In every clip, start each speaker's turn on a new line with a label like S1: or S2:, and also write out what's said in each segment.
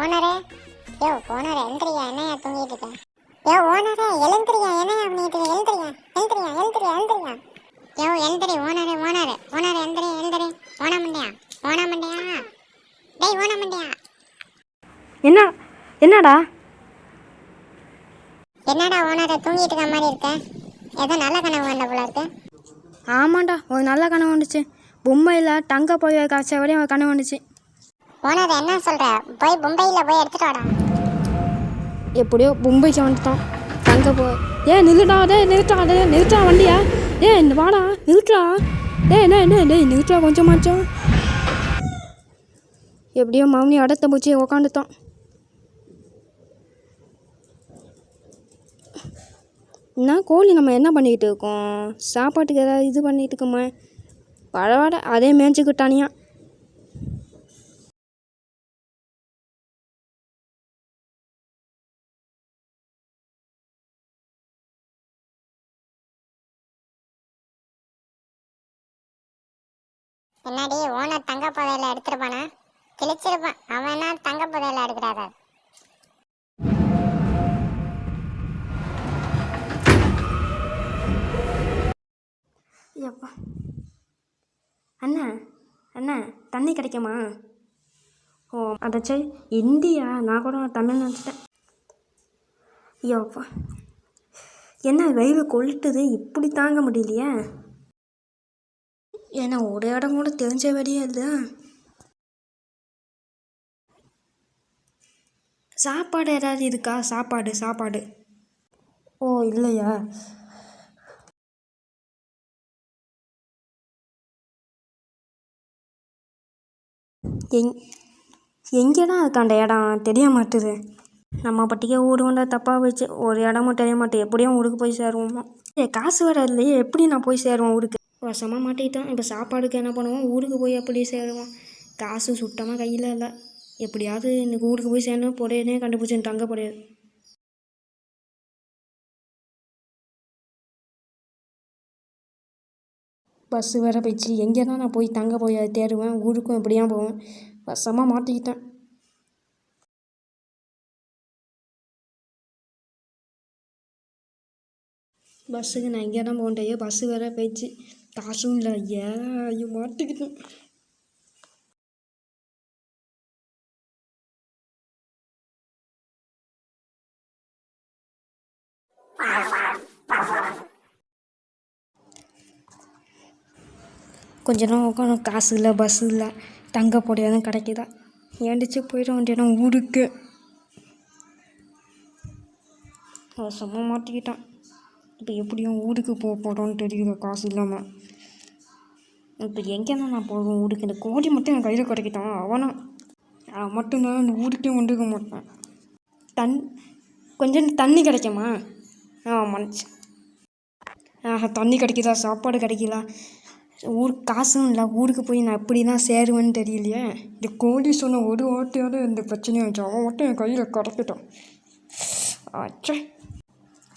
S1: ஓனரே. யோ ஓனரே எழுந்திரியா என்னையா தூங்கிட்டு இருக்க? யோ ஓனரே எழுந்திரியா என்னையா பண்ணிட்டு இருக்க எழுந்திரியா எழுந்திரியா எழுந்திரியா எழுந்திரியா. யோ எழுந்திரி ஓனரே ஓனரே. ஓனரே எழுந்திரி எழுந்திரி ஓன மண்டியா ஓன மண்டியா டேய் ஓன மண்டியா
S2: என்ன என்னடா?
S1: என்னடா ஓனரே தூங்கிட்டு இருக்க மாதிரி இருக்க? ஏதோ நல்ல கனவு வந்த போல இருக்கு.
S2: ஆமாண்டா ஒரு நல்ல கனவு வந்துச்சு. பொம்மையில் தங்க போய் காய்ச்ச வரையும் ஒரு கனவு வந்துச்சு.
S1: ஓனர் என்ன சொல்கிற போய் மும்பையில் போய் எடுத்துகிட்டு வாடா.
S2: எப்படியோ மும்பைக்கு வந்துட்டான் அங்கே போ. ஏ நில்லுடா டே நிறுத்தா டே நிறுத்தா வண்டியா. ஏ இந்த வாடா நிறுத்தா டே என்ன என்ன டேய் நிறுத்தா கொஞ்சமாச்சும். எப்படியோ மவுனி அடத்த பூச்சி உக்காந்துட்டோம். என்ன கோழி நம்ம என்ன பண்ணிக்கிட்டு இருக்கோம்? சாப்பாட்டுக்கு ஏதாவது இது பண்ணிகிட்டு இருக்கோமா? பரவாயில்ல அதே மேய்ச்சிக்கிட்டானியா
S1: என்னடி ஓனர் தங்க புதையில எடுத்துருப்பானா? கிழிச்சிருப்பான். அவன் தங்க புதையில எடுக்கிறாரு?
S2: எப்பா அண்ணா அண்ணா தண்ணி கிடைக்குமா? ஓ அதாச்சே இந்தியா. நான் கூட தமிழ் நினச்சிட்டேன். ஐயோப்பா. என்ன வெயில் கொளுட்டுது இப்படி தாங்க முடியலையே. ஏன்னா ஒரு இடம் கூட தெரிஞ்ச வழியே இல்லை? சாப்பாடு ஏதாவது இருக்கா? சாப்பாடு சாப்பாடு. ஓ இல்லையா? எங் எங்கேடா இருக்கு அந்த இடம்? தெரிய மாட்டுது நம்ம பட்டிக்கே ஊர் வந்தால் தப்பாக போயிடுச்சு ஒரு இடமும் தெரிய மாட்டேன் எப்படியும் ஊருக்கு போய் சேருவோமா? ஏ காசு வர இல்லையே. எப்படி நான் போய் சேருவேன் ஊருக்கு? வருஷமாக மாட்டிக்கிட்டேன். இப்போ சாப்பாடுக்கு என்ன பண்ணுவோம் ஊருக்கு போய் எப்படி சேருவோம் காசு சுத்தமாக கையில் இல்லை. எப்படியாவது இன்னைக்கு ஊருக்கு போய் சேரணும். புடையனே கண்டுபிடிச்சி தங்க புடையாது பஸ்ஸு வேறு போயிடுச்சு. எங்கே தான் நான் போய் தங்க போய் தேடுவேன். ஊருக்கும் எப்படியா போவேன். வசமாக மாட்டிக்கிட்டேன். பஸ்ஸுக்கு நான் எங்கே தான் போகண்டையோ பஸ்ஸு வேறு போயிடுச்சு. காசும் இல்லை ஏன் ஐயோ மாட்டிக்கிட்டேன். கொஞ்ச நேரம் உட்காந்து காசு இல்லை பஸ்ஸு இல்லை தங்க போடையாதும் கிடைக்குதா? ஏண்டிச்சு போயிட வேண்டியனா ஊருக்கு. சும்மா மாட்டிக்கிட்டான். இப்போ எப்படியும் ஊருக்கு போக போகிறோன்னு தெரியுது காசு இல்லாமல் இப்போ எங்கே நான் போவேன் ஊருக்கு? இந்த கோழி மட்டும் என் கையில் கிடைக்கிட்டான் அவனா. அவன் மட்டும்தான் இந்த ஊருக்கே கொண்டுக்க மாட்டான். தன் கொஞ்சம் தண்ணி கிடைக்குமா? ஆ மனுச்சு ஆஹா தண்ணி கிடைக்குதா? சாப்பாடு கிடைக்குதா? ஊருக்கு காசும் இல்லை ஊருக்கு போய் நான் எப்படி தான் சேருவேன்னு தெரியலையே. இந்த கோழி சொன்ன ஒரு வார்த்தையோட இந்த பிரச்சனையும் வச்சு அவன் மட்டும் என் கையில் கிடக்கட்டும். ஆச்சே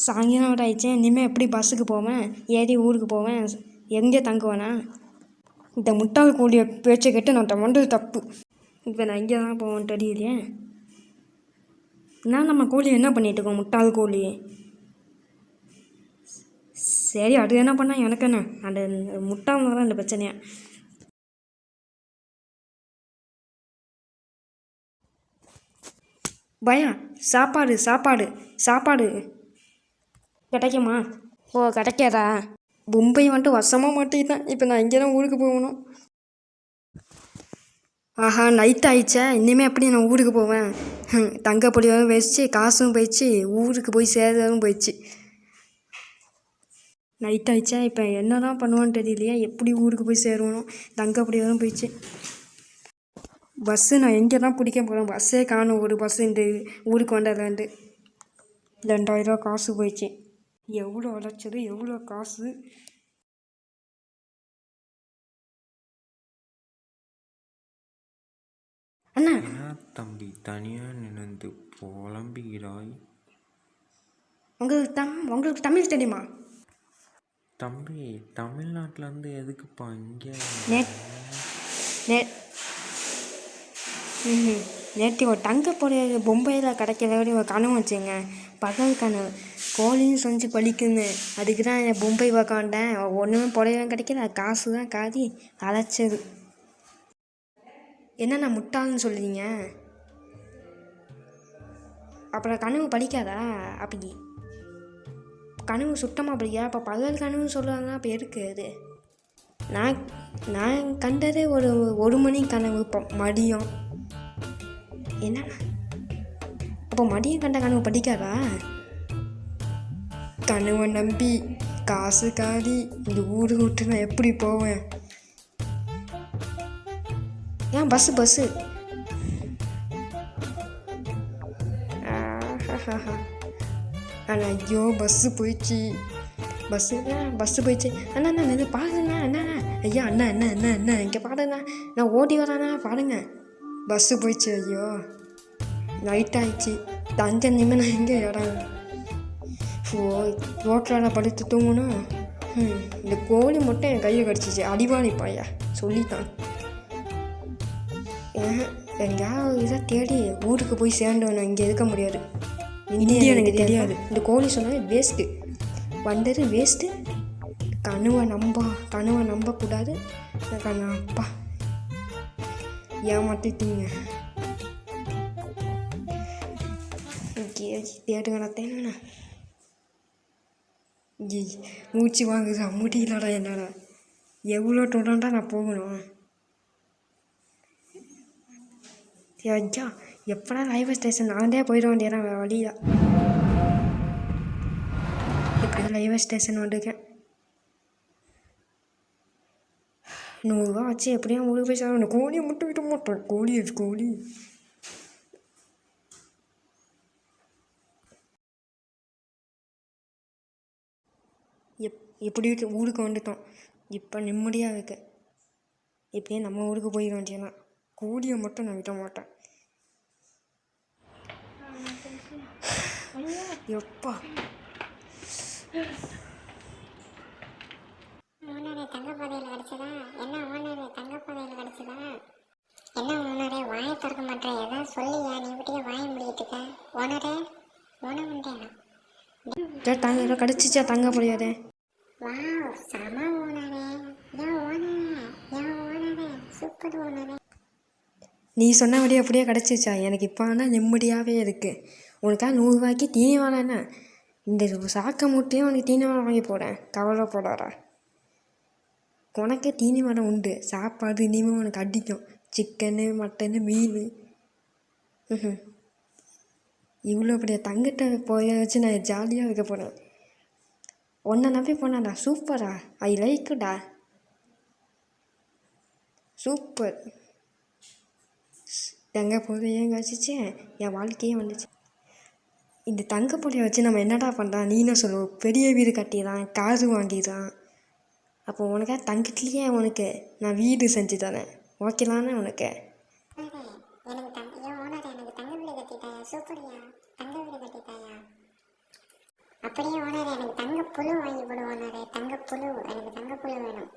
S2: சாயங்காலம் வர ஆயிடுச்சு இனிமேல் எப்படி பஸ்ஸுக்கு போவேன்? ஏறி ஊருக்கு போவேன்? எங்கே தங்குவேனா? இந்த முட்டாள் கூடிய பேச்சை கேட்டு நான் தமண்டது தப்பு. இப்போ நான் எங்கே தான் போவேன் தெரியலையே நான் நம்ம கோழி என்ன பண்ணிட்டு இருக்கோம் முட்டாள் கோழி சரி அது என்ன பண்ணால் எனக்கு என்ன? அந்த முட்டாள் தான் இந்த பிரச்சனையா? பயம். சாப்பாடு சாப்பாடு சாப்பாடு. கிடைக்குமா? ஓ கிடைக்காதா? மும்பை வந்துட்டு வசமாக மாட்டிக்கிட்டேன். இப்போ நான் இங்கே தான் ஊருக்கு போகணும். ஆஹா நைட் ஆயிடுச்சே. இனிமேல் எப்படி நான் ஊருக்கு போவேன்? தங்க பொடியாகவும் போயிடுச்சு காசும் போயிடுச்சு ஊருக்கு போய் சேர்றதும் போயிடுச்சு. நைட் ஆயிடுச்சா. இப்போ என்ன தான் பண்ணுவான்னு தெரியலையா. எப்படி ஊருக்கு போய் சேருவணும் தங்க அப்படியே போயிடுச்சு. பஸ்ஸு நான் எங்கே தான் பிடிக்க போகிறேன் பஸ்ஸே காணும். ஒரு பஸ்ஸு இந்த ஊருக்கு வந்ததுலேருந்து ரெண்டாயிரரூவா காசு போயிடுச்சு. எவ்வளோ உழைச்சது எவ்வளோ காசு? அண்ணா.
S3: என்ன தம்பி தனியாக நின்று புலம்புகிறாய்.
S2: உங்களுக்கு தம் உங்களுக்கு தமிழ் தெரியுமா?
S3: தம்பி தமிழ்நாட்டிலேருந்து எதுக்குப்பா இங்கே
S2: நே நே நேற்று ஒரு தங்க புதையல் பொம்பையில் கிடைக்கிறதோட ஒரு கனவு வச்சுங்க பகல் கனவு. கோழியும் செஞ்சு பழிக்குன்னு. அதுக்கு தான் என் பொம்பை பார்க்க வந்தேன். ஒன்றுமே புடவையும் கிடைக்கல. காசு தான் காதி அழைச்சது என்ன முட்டாள்னு சொல்லுறீங்க அப்புறம் கனவு படிக்காதா அப்படி. கனவு சுத்தமாக படிக்கா அப்போ பகல் கனவு சொல்லுவாங்க அப்போ எதுக்கு அது? நான் நான் கண்டதே ஒரு ஒரு மணி கனவு. இப்போ மதியம். என்ன அப்போ மதியம் கண்ட கனவு படிக்காதா தனுவை நம்பி காசு காடி இந்த ஊரு விட்டு நான் எப்படி போவேன்? ஏன் பஸ்ஸு பஸ்ஸு அண்ணா ஐயோ பஸ்ஸு போயிடுச்சு. பஸ்ஸு பஸ்ஸு போயிடுச்சு. அண்ணா அண்ணா நின்று பாருங்கண்ணா அண்ணா ஐயா அண்ணா அண்ணா அண்ணா அண்ணா இங்கே பாருங்கண்ணா நான் ஓடி வரேண்ணா பாருங்க. பஸ்ஸு போயிடுச்சு ஐயோ. நைட் ஆயிடுச்சு. தஞ்ச நிமிடம் எங்கே இடம் ஓ ரோட்டில் படுத்து தூங்கணும் ம், இந்த கோழி மட்டும் என் கையை கடிச்சிச்சு. அடிவாளி பாயா சொல்லித்தான் ஏன் எங்கேயாவது இதை தேடி ஊருக்கு போய் சேர்ந்தவன இங்கே இருக்க முடியாது. இந்தியா எனக்கு தெரியாது. இந்த கோழி சொன்னால் வேஸ்ட்டு வந்தது வேஸ்ட்டு கனவை நம்ப கனவை நம்பக்கூடாது. அப்பா. ஏமாத்திட்டீங்க. தேடுங்கடா தேங்கண்ணா ஏய் மூச்சு வாங்குதா முடியலடா என்னடா? எவ்வளோ தூரம்டா நான் போகணும்? ஐயா எப்படா ரயில்வே ஸ்டேஷன் நான்தே போயிட வேண்டியதான் வேறு வழியா இப்படி ரயில்வே ஸ்டேஷன் வந்துருக்கேன்? நூறுரூவா வச்சு எப்படியும் முழு போய் சார் கோழியை மட்டும் விட மாட்டேன். கோழி கோழி. எப் எப்படி இருக்கு? ஊருக்கு வந்துட்டோம். இப்போ நிம்மதியாக இருக்கு. இப்படியே நம்ம ஊருக்கு போயிட வேண்டியதான் கோழியை மட்டும் நான் விட மாட்டேன். எப்பா.
S1: ஓனரே தங்க புதையல் கிடைச்சதா என்ன ஓனரே தங்க புதையல் கிடைச்சதா என்ன ஓனரே வாயை திறக்க மாட்டேன். ஏதாவது சொல்லியா? நீ விட்டுக்க வாயை முடிக்கிட்டு இருக்க. ஓனரே ஓன வந்தேனா
S2: தங்க கிடச்சிச்சா? தங்க முடியாதே
S1: வாவ் செம ஓனரே. ஓனரே ஓனரே. சூப்பர் ஓனரே.
S2: நீ சொன்னபடி அப்படியே கிடச்சிச்சா எனக்கு இப்போ ஆனால் நிம்மதியாகவே இருக்குது உனக்காக நூறுரூவாய்க்கு தீனி வாழை இந்த சாக்க மூட்டையும் உனக்கு தீனி வாழை வாங்கி போகிறேன் கவலை போடாரா உனக்கு தீனி மரம் உண்டு. சாப்பாடு இனிமேல் உனக்கு அடிக்கும். சிக்கனு மட்டனு மீன். இவ்வளோ பெரிய தங்கிட்ட போய வச்சு நான் ஜாலியாக வைக்க போகிறேன் உன்னை நம்பி போனடா சூப்பரா ஐ லைக்குடா சூப்பர் தங்க புதையும் கிடச்சிச்சு என் வாழ்க்கையே வந்துச்சு. இந்த தங்க புதைய வச்சு நம்ம என்னடா பண்ணுறோம் என்ன சொல்லுவோம் பெரிய வீடு கட்டிடுறான் காரு வாங்கிடுறான். அப்போ உனக்கா தங்கத்துலேயே உனக்கு நான் வீடு செஞ்சு தரேன். ஓகேலானே உனக்கு?
S1: எனக்கு தங்க எனக்கு தங்க வீடு கட்டிட்டேன் சூப்பரியா தங்க வீடு கட்டிட்டேன் அப்படியே ஓனரே எனக்கு தங்க புழு வாங்கி கொடு ஓனரே தங்க புழு எனக்கு தங்க புழு வேணும்.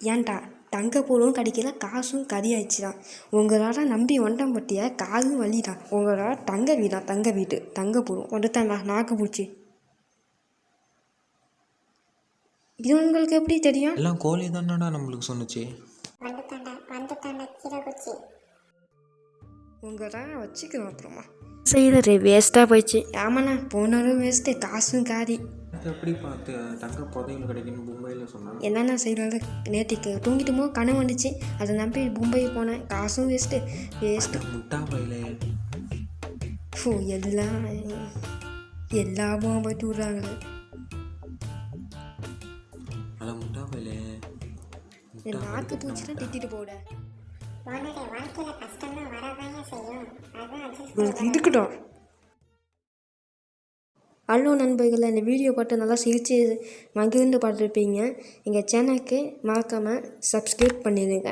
S2: ஏன்டா தங்க பூலும் கிடைக்கல காசும் கறியாயிடுச்சு தான் உங்களால் நம்பி ஒண்டம் பட்டிய காலும் வலிதான் உங்களால் தங்க வீடா தங்க வீடு தங்க பூலும் வந்துட்டான்டா நாக்கு பூச்சி. இது உங்களுக்கு எப்படி தெரியும்?
S3: எல்லாம் கோழி தானடா நம்மளுக்கு சொன்னுச்சு.
S1: வந்துட்டாண்டா வந்துட்டாண்டா கீரை குச்சி.
S2: உங்களால் வச்சுக்கிறோம் அப்புறமா. செய்கிறது வேஸ்ட்டாக போயிடுச்சு ஆமாண்ணா போனாலும் வேஸ்ட்டு காசும் காரி
S3: எப்படி பார்த்து தங்க புதையல் கிடைக்குன்னு மும்பையில்
S2: என்னென்ன செய்கிறது நேற்றுக்கு தூங்கிட்டு போது கனவு வந்துச்சு. அதை நம்பி மும்பை போனேன். காசும் வேஸ்ட்டு வேஸ்ட்டு
S3: முட்டா பையில
S2: ஃபோ எல்லாம் எல்லாமும் போயிட்டு விட்றாங்க. நாக்கு பூச்சிலாம் திட்டிட்டு போட
S1: ஓனரே வாழ்க்கையில கஷ்டம்னா வரதாங்க செய்யும். அதான் adjust
S2: உங்களுக்கு இருக்கட்டும். ஹலோ நண்பர்கள் இந்த வீடியோ பார்த்து நல்லா சிரித்து மகிழ்ந்து பார்த்துருப்பீங்க. எங்கள் சேனலுக்கு மறக்காமல் சப்ஸ்கிரைப் பண்ணிடுங்க.